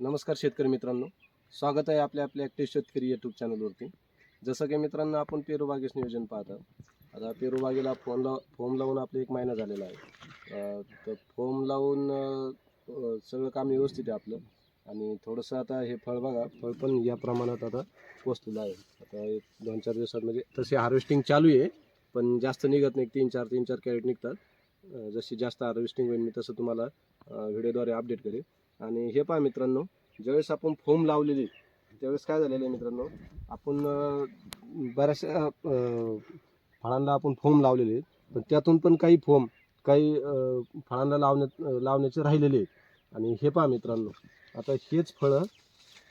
नमस्कार शेतकरी मित्रांनो. स्वागत आहे आपल्या आपल्या ॲक्टिव्ह शेतकरी यूट्यूब चॅनलवरती जसं की मित्रांनो आपण पेरूबागेचं नियोजन पाहतो. आता पेरूबागेला फोन लाव फोम लावून आपला एक महिना झालेला आहे. तर फोम लावून सगळं काम व्यवस्थित आहे आपलं. आणि थोडंसं आता हे फळ बघा फळ पण या प्रमाणात आता पोचलेलं आहे. आता एक दोन चार दिवसात म्हणजे तसे हार्वेस्टिंग चालू आहे पण जास्त निघत नाही. तीन चार तीन चार कॅरेट निघतात. जशी जास्त हार्वेस्टिंग होईल मी तसं तुम्हाला व्हिडिओद्वारे अपडेट करेल आणि हे पहा मित्रांनो ज्यावेळेस आपण फोम लावलेली त्यावेळेस काय झालेलं आहे मित्रांनो आपण बऱ्याचशा फळांना आपण फोम लावलेले आहेत. पण त्यातून पण काही फोम काही फळांना लावण्यात लावण्याचे राहिलेले आहेत. आणि हे पहा मित्रांनो आता हेच फळं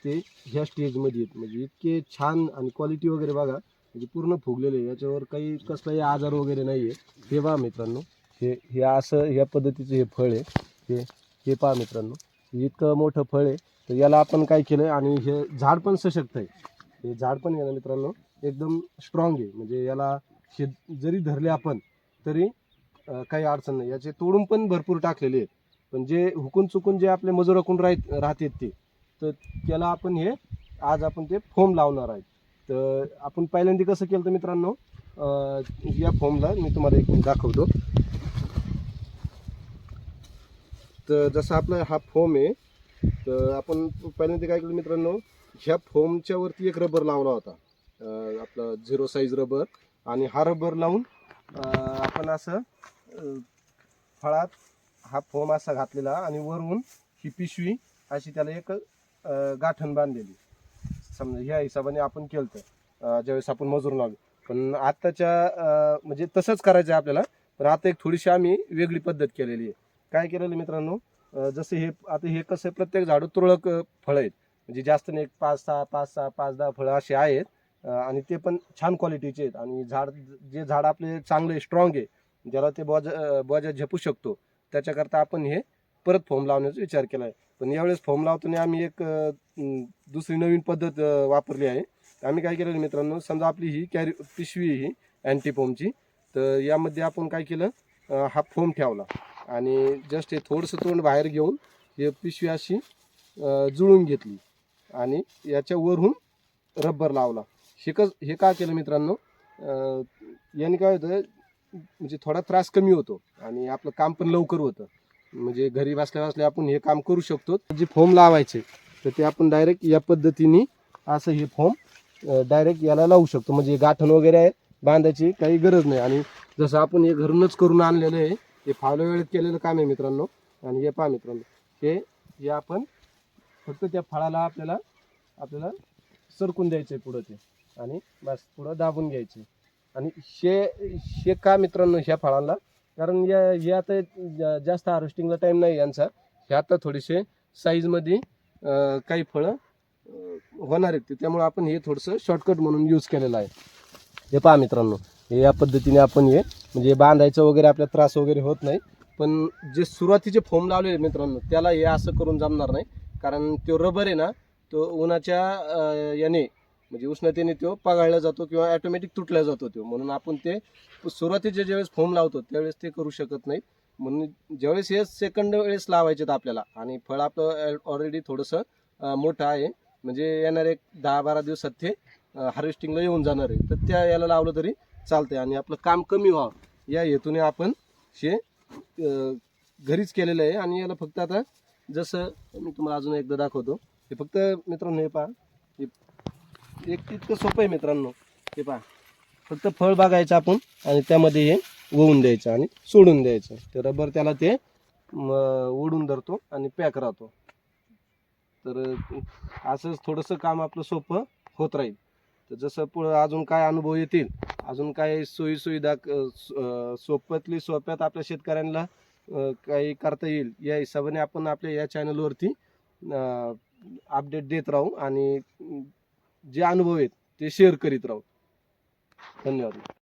ते ह्या स्टेजमध्ये आहेत. म्हणजे इतके छान आणि क्वालिटी वगैरे बघा म्हणजे पूर्ण फुगलेले आहे. याच्यावर काही कसलाही आजार वगैरे नाही आहे हे पहा मित्रांनो हे हे असं ह्या पद्धतीचं हे फळ आहे. हे हे पहा मित्रांनो. इतकं मोठं फळ आहे तर याला आपण काय केलं आणि हे झाड पण सशक्त आहे. हे झाड पण आहे ना मित्रांनो एकदम स्ट्रॉंग आहे. म्हणजे याला शे जरी धरले आपण तरी काही अडचण नाही. याचे तोडून पण भरपूर टाकलेले आहेत. पण जे हुकून चुकून जे आपले मजुराकून राहत राहतात ते तर त्याला आपण हे आज आपण ते फोम लावणार आहेत. तर आपण पहिल्यांदा कसं केलं तर मित्रांनो या फोमला मी तुम्हाला एक दाखवतो. तर जसा आपला हा फोम आहे तर आपण पहिल्यांदा काय केलं मित्रांनो ह्या फोमच्या वरती एक रबर लावला होता. आपला झिरो साईज रबर आणि हा रबर लावून आपण असं फळात हा फोम असा घातलेला आणि वरून ही पिशवी अशी त्याला एक गाठण बांधलेली. समजा ह्या हिशोबाने आपण केलं तर ज्यावेळेस आपण मजूर लावलो पण आत्ताच्या म्हणजे तसंच करायचं आहे आपल्याला. पण आता एक थोडीशी आम्ही वेगळी पद्धत केलेली आहे. काय केलेलं मित्रांनो? जसे हे आता हे कसं आहे, प्रत्येक झाडं तुरळक फळं आहेत. म्हणजे जास्त नाही एक पाच सहा पाच सहा पाच दहा फळं असे आहेत. आणि ते पण छान क्वालिटीचे आहेत. आणि झाड जे झाड आपले चांगले स्ट्रॉंग आहे ज्याला ते बॉज बॉजा झेपू शकतो त्याच्याकरता आपण हे परत फॉर्म लावण्याचा विचार केला आहे. पण यावेळेस फॉर्म लावताना आम्ही एक दुसरी नवीन पद्धत वापरली आहे. आम्ही काय केलेलं मित्रांनो समजा आपली ही कॅरी पिशवी ही अँटी फोमची तर यामध्ये आपण काय केलं हा फोम ठेवला. आणि जस्ट हे थोडंसं तोंड बाहेर घेऊन हे पिशवी अशी जुळून घेतली. आणि याच्या वरून रब्बर लावला. हे क हे का केलं मित्रांनो? याने काय होतं म्हणजे थोडा त्रास कमी होतो आणि आपलं काम पण लवकर होतं. म्हणजे घरी बसल्या बसल्या आपण हे काम करू शकतो. जे फोम लावायचे तर ते आपण डायरेक्ट या पद्धतीने असं हे फोम डायरेक्ट याला लावू शकतो. म्हणजे गाठण वगैरे आहे बांधायची काही गरज नाही. आणि जसं आपण हे घरूनच करून आणलेलं आहे हे फावल्या वेळेत केलेलं काम आहे मित्रांनो. आणि हे पहा मित्रांनो हे हे आपण फक्त त्या फळाला आपल्याला आपल्याला सरकून द्यायचं आहे पुढं ते. आणि बस पुढं दाबून घ्यायचे. आणि शे शे का मित्रांनो ह्या फळांना? कारण या हे आता जास्त हार्वेस्टिंगला टाईम नाही यांचा. हे आता थोडेसे साईजमध्ये काही फळं होणार आहेत. त्यामुळे आपण हे थोडंसं शॉर्टकट म्हणून यूज केलेलं आहे. हे पहा मित्रांनो या पद्धतीने आपण हे म्हणजे बांधायचं वगैरे आपल्या त्रास वगैरे होत नाही. पण जे सुरुवातीचे फोम लावलेले मित्रांनो त्याला हे असं करून जमणार नाही. कारण तो रबर आहे ना तो उन्हाच्या याने म्हणजे उष्णतेने तो पगाळला जातो किंवा ॲटोमॅटिक तुटला जातो तो. म्हणून आपण ते सुरुवातीचे ज्यावेळेस फोम लावतो त्यावेळेस ते करू शकत नाही. म्हणून ज्यावेळेस हे सेकंड वेळेस लावायचे आहेत आपल्याला आणि फळ आपलं ऑलरेडी थोडंसं मोठं आहे. म्हणजे येणार एक दहा बारा दिवसात ते हार्वेस्टिंगला येऊन जाणार आहे. तर त्या याला लावलं तरी चालतंय आणि आपलं काम कमी व्हावं. या हेतूने आपण हे घरीच केलेलं आहे आणि याला फक्त आता जसं मी तुम्हाला अजून एकदा दाखवतो हे फक्त मित्रांनो हे पहा. हे एक इतकं सोपं आहे मित्रांनो. हे पहा. फक्त फळ बघायचं आपण आणि त्यामध्ये हे वळून द्यायचं आणि सोडून द्यायचं. ते रबर त्याला ते ओढून धरतो आणि पॅक राहतो. तर असंच थोडंसं काम आपलं सोपं होत राहील. तर जसं पुढं अजून काय अनुभव येतील अजून काही सोयीसुविधा सोप्यातली सोप्यात आपल्या शेतकऱ्यांना काही करता येईल या हिशोबाने आपण आपल्या या चॅनलवरती अपडेट देत राहू आणि जे अनुभव आहेत ते शेअर करीत राहू. धन्यवाद.